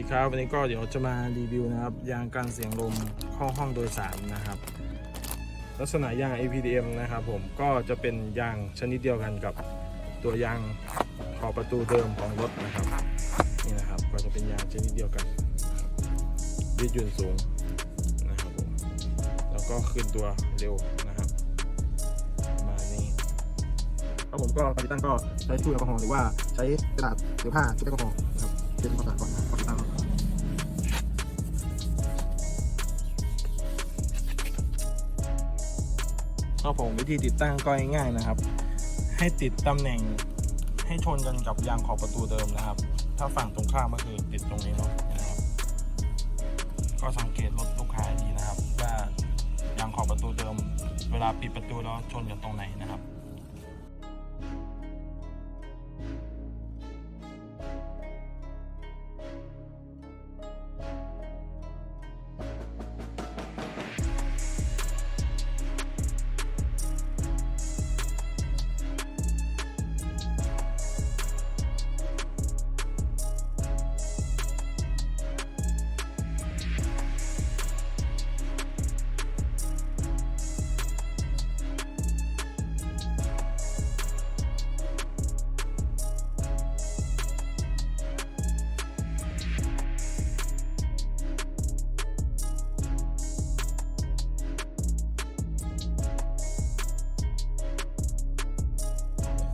ดีครับวันนี้ก็เดี๋ยวจะมารีวิวนะครับยางกันเสียงลมเข้าห้องโดยสารนะครับ ลักษณะยาง APDM นะครับผมก็จะเป็นยางชนิดเดียวกันกับตัวยางขอบประตูเดิมของรถนะครับนี่นะครับก็จะเป็นยางชนิดเดียวกันยืดหยุ่นสูงนะครับผมแล้วก็ขึ้นตัวเร็วนะครับมานี้ครับผมก็การติดตั้งก็ใช้ตู้แอลกอฮอล์หรือว่าใช้กระดาษหรือผ้าชุบแอลกอฮอล์นะครับ เป็นความสะอาดก่อนนติดตั้งครับผมวิธีติดตั้งก็ง่ายๆนะครับ ให้ติดตำแหน่งให้ชนกันกับยางขอบประตูเดิมนะครับ ถ้าฝั่งตรงข้ามก็คือติดตรงนี้เนาะนะครับ ก็สังเกตรถลูกค้าดีนะครับ ว่ายางขอบประตูเดิม เวลาปิดประตูแล้วชนกันตรงไหนนะ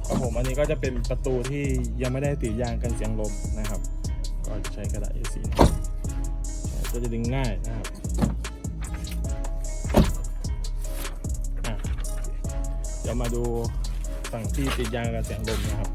ครับผมอันนี้ก็จะเป็นประตูที่ยังไม่ได้ติดยางกันเสียงลมนะครับ ก็จะใช้กระดาษ A4 ก็จะดึงง่ายนะครับอะโอเคเดี๋ยวมาดูฝั่งที่ติดยางกันเสียงลมนะครับ